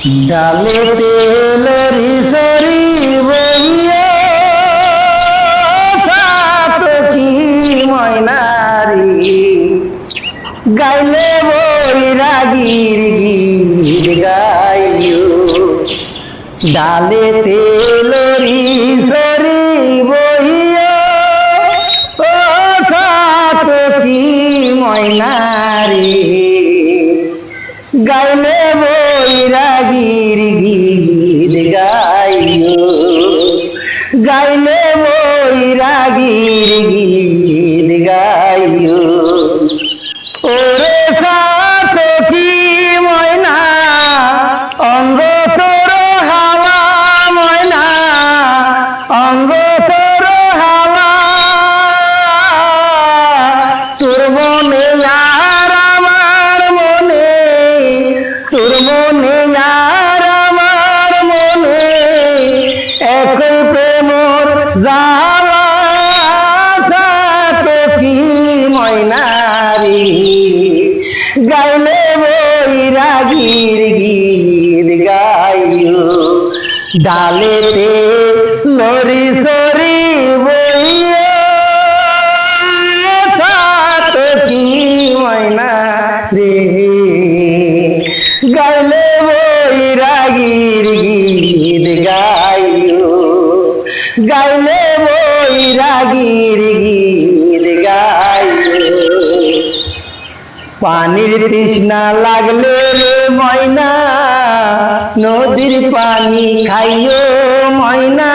ডালে তেলরি সরি বইয়ে কি ময়নারি। গাইলে বই রাগির গীত গাইও ডালে তেলরি সরি বইয়ে কি ময়নারি। গাইলে বৈরাগীর গীত গাইল। গাইলে বৈরাগীর গীত। রাগির গীত গাইও ডালেতে লরি সরি ছাত কি ময়না রে। গাইলে বই রাগির গীত গাইও গাইলে বই রাগির গীত গাইও পানির তৃষ্ণা লাগলে রে ময়না, নদীর পানি খাইও ময়না,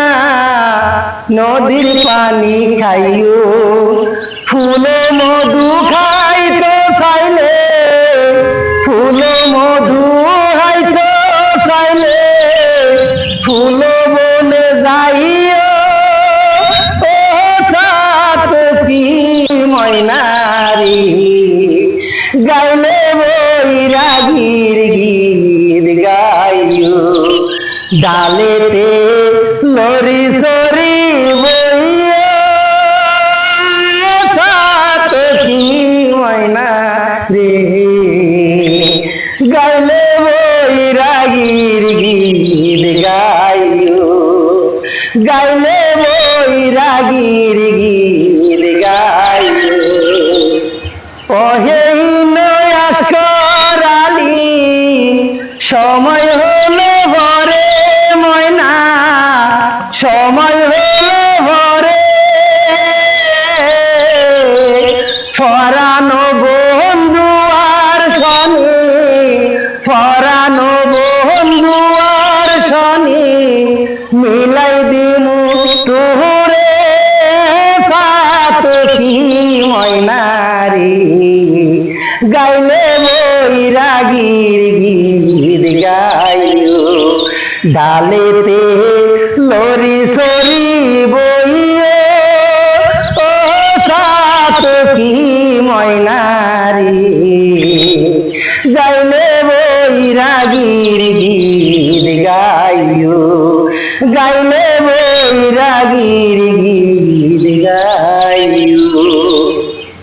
নদীর পানি খাইও। ফুল মধু খাইতো খাইলে ফুল মধু খাইতো খাইলে ফুল বনে যাইও। ও কি ময়নারি গাইলে বৈরাগীর রাগির গীত গাইও। ডালেতে লরি সরি বইয়ে সময় হলো ভরে ময়না। সময় হলো ভরে। ফরানো বন্ধু আর শনি। ফরানো বন্ধু আর শনি। মিলাই দিমু তোরে কি ময়নারি গাইলে বই রাগির ডালেতে লরি সরি বইয়ে, ও সাত কি ময়নারি। গাইলে বই রাগির গীত গাইও, গাইলে বই রাগির